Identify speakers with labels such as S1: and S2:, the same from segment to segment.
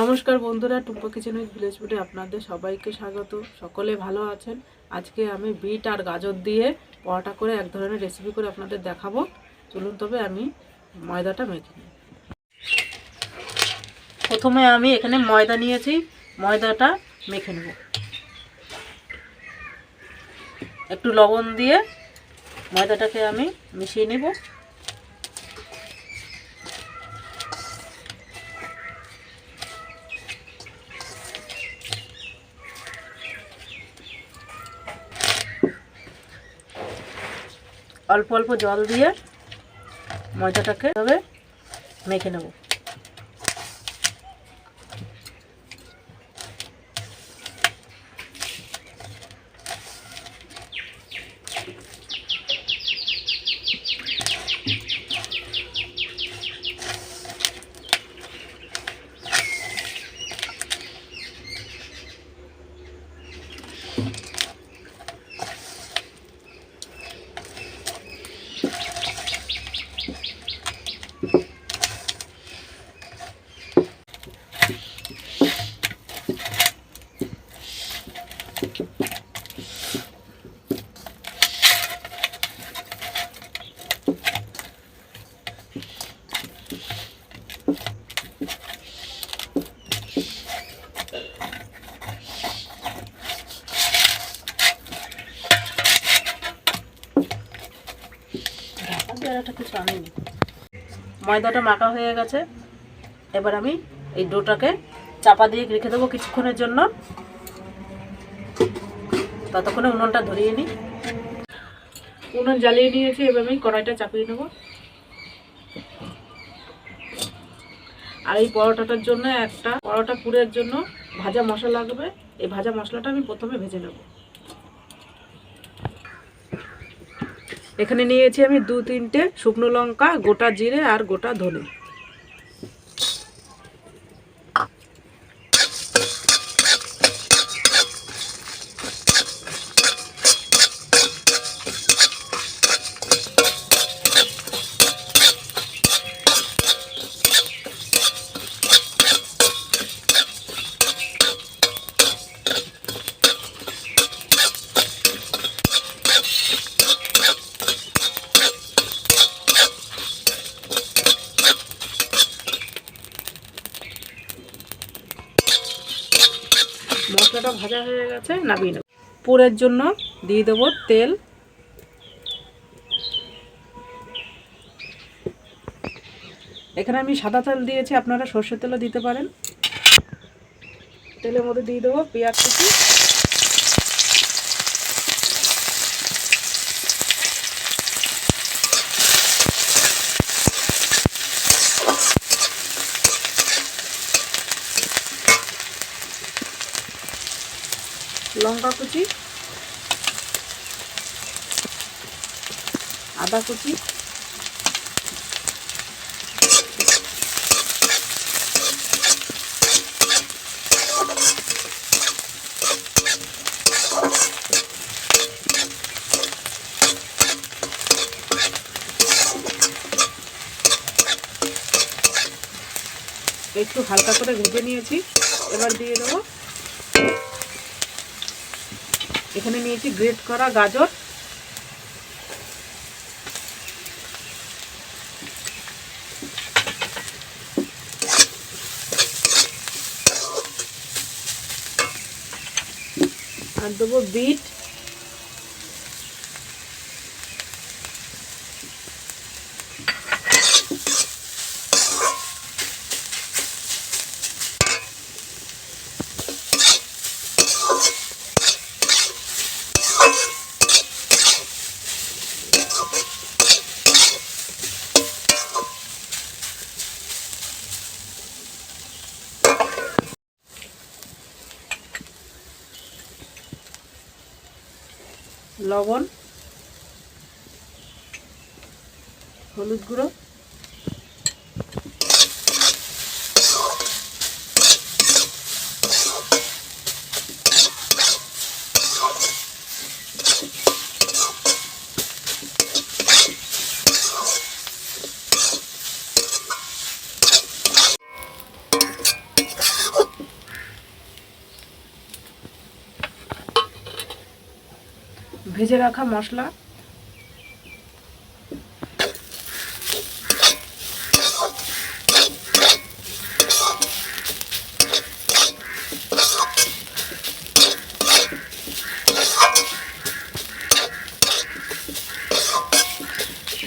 S1: নমস্কার বন্ধুরা, Tumpa kitchen with village ফুডে আপনাদের সবাইকে স্বাগত। সকলে ভালো আছেন? আজকে আমি বিট আর গাজর দিয়ে পরোটা করে এক ধরনের রেসিপি করে আপনাদের দেখাবো। চলুন তবে আমি ময়দাটা মেখে নিই। প্রথমে আমি এখানে ময়দা নিয়েছি। ময়দাটা মেখে নেব। একটু লবণ দিয়ে ময়দাটাকে আমি মিশিয়ে নেব। অল্প অল্প জল দিয়ে ময়দাটাকে তবে মেখে নেব। কিছু আনিনি। ময়দাটা মাখা হয়ে গেছে। এবার আমি এই ডোটাকে চাপা দিয়ে রেখে দেবো কিছুক্ষণের জন্য। ততক্ষণে উনুনটা ধরিয়ে নিই। উনুন জ্বালিয়ে নিয়েছি, এবার আমি কড়াইটা চাপিয়ে নেব। আর এই পরোটাটার জন্য একটা, পরোটা পুরের জন্য ভাজা মশলা লাগবে। এই ভাজা মশলাটা আমি প্রথমে ভেজে নেব। এখানে নিয়েছি আমি দু তিনটে শুকনো লঙ্কা গোটা জিরে আর গোটা ধনে মশলাটা হয়ে নামিয়ে নেব। পুরের জন্য দিয়ে দেবো তেল। এখানে আমি সাদা তেল দিয়েছি, আপনারা সর্ষের তেলও দিতে পারেন। তেলের মধ্যে দিয়ে দেবো পেঁয়াজ কুচি। লঙ্কা কুচি আদা কুচি একটু হালকা করে ভেজে নিয়েছি। এবার দিয়ে দেবো এখানে নিয়েছি গ্রেট করা গাজর। আর দেবো বিট। লবণ হলুদ গুঁড়ো ভেজে রাখা মশলা।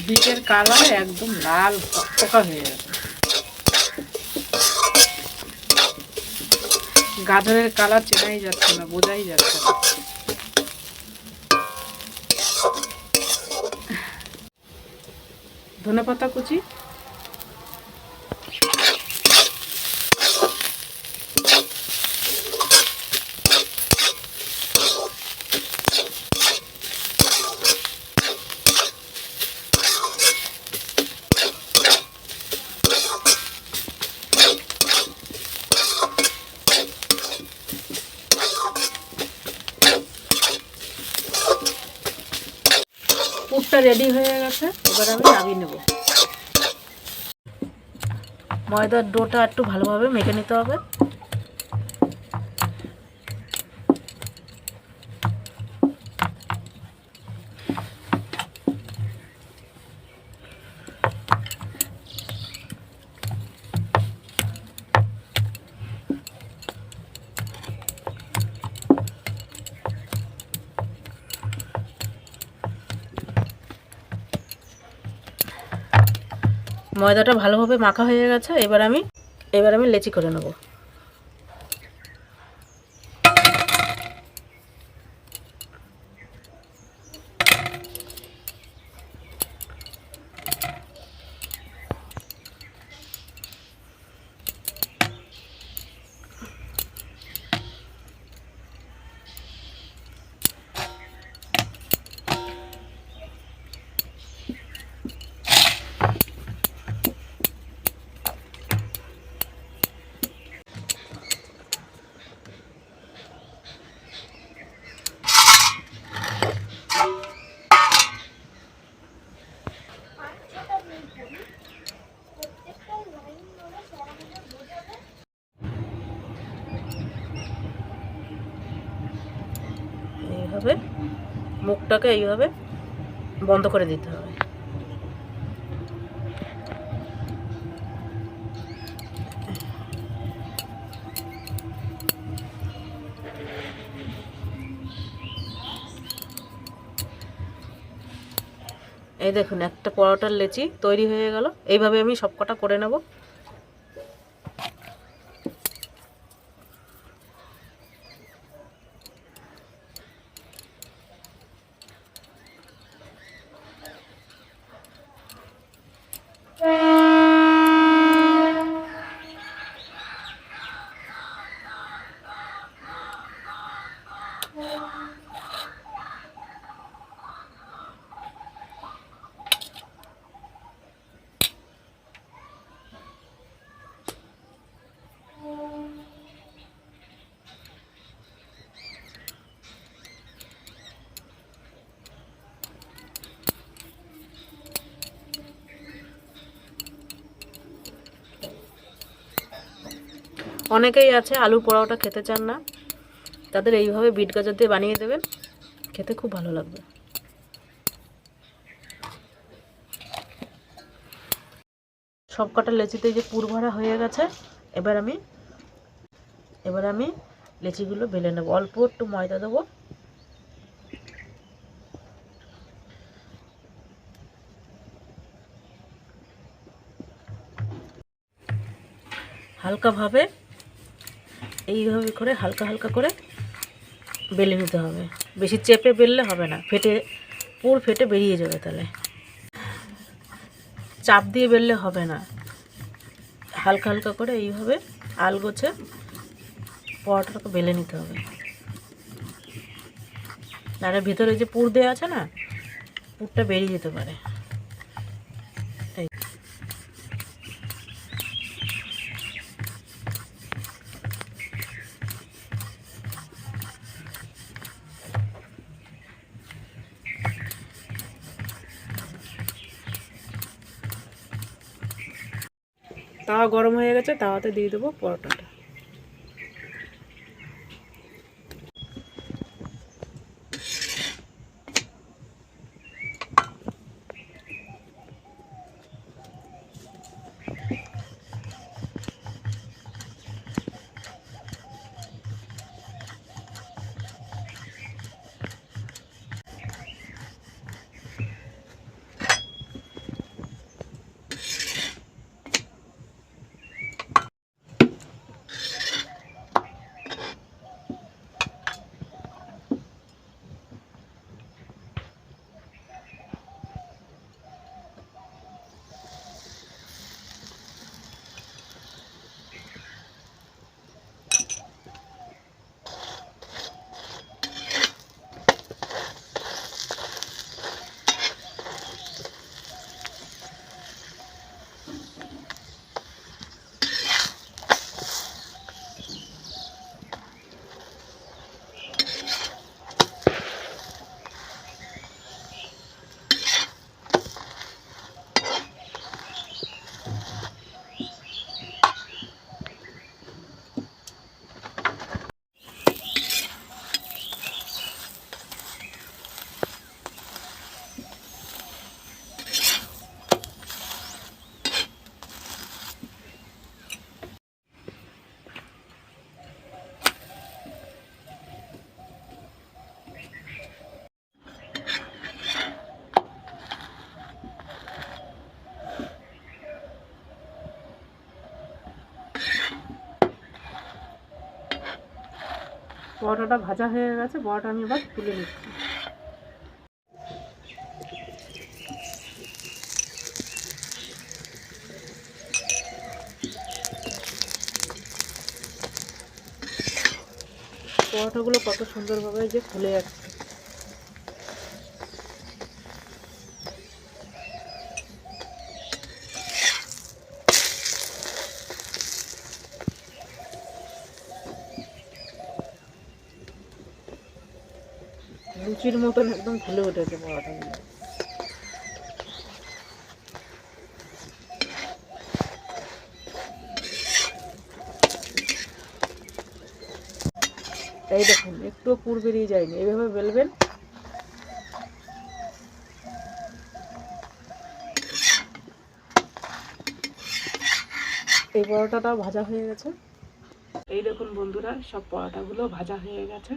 S1: বিটের কালার একদম লাল পোকা হয়ে গেছে। গাজরের কালার চেনাই যাচ্ছে না, বোঝাই যাচ্ছে না। ধনে পাতা কুচি পুরটা রেডি হয়ে এবার আমি নামিয়ে নেব। ময়দার ডোটা একটু ভালোভাবে মেখে নিতে হবে। ময়দাটা ভালোভাবে মাখা হয়ে গেছে এবার আমি এবার আমি লেচি করে নেব এইভাবে মুখটাকে এইভাবে বন্ধ করে দিতে হবে। এই দেখুন, একটা পরোটার লেচি তৈরি হয়ে গেল। এইভাবে আমি সব কটা করে নেব। অনেকেই আছে, আলুর পোড়াওটা খেতে চান না। তাদের এইভাবে বিট গাজর দিয়ে বানিয়ে দেবেন। খেতে খুব ভালো লাগবে। সব কটা লেচিতে যে পুর ভরা হয়ে গেছে, এবার আমি এবার আমি লেচিগুলো বেলে নেব। অল্প একটু ময়দা দেবো। হালকাভাবে এইভাবে করে হালকা হালকা করে বেলে নিতে হবে। বেশি চেপে বেললে হবে না। ফেটে, পুর ফেটে বেরিয়ে যাবে তাহলে। চাপ দিয়ে বেললে হবে না। হালকা হালকা করে এইভাবে আল আলগোছে পরোটাটাকে বেলে নিতে হবে। নাহলে ভিতরে যে পুর দেওয়া আছে না, পুরটা বেরিয়ে যেতে পারে। তাওয়া গরম হয়ে গেছে তাওয়াতে দিয়ে দেবো পরোটাটা। পরোটাটা ভাজা হয়ে গেছে, পরোটা আমি এবার তুলে নিচ্ছি। পরোটাগুলো কত সুন্দরভাবে যে খুলে যাচ্ছে। লুচির মতন একদম ফুলে উঠেছে পরোটাগুলো এই দেখুন একটু পুর বেরিয়ে যায়নি। এইভাবে বেলবেন। এই পরোটাটাও ভাজা হয়ে গেছে। এই দেখুন বন্ধুরা, সব পরোটাগুলো ভাজা হয়ে গেছে।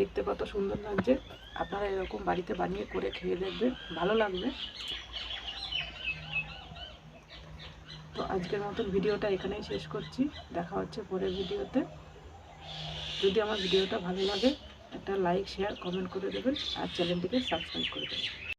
S1: দেখতে কত সুন্দর লাগছে। আপনারা এরকম বাড়িতে বানিয়ে করে খেয়ে দেখবেন, ভালো লাগবে। তো আজকের মতন ভিডিওটা এখানেই শেষ করছি। দেখা হচ্ছে পরের ভিডিওতে। যদি আমার ভিডিওটা ভালো লাগে, একটা লাইক শেয়ার কমেন্ট করে দেবেন। আর চ্যানেলটিকে সাবস্ক্রাইব করে দেবেন।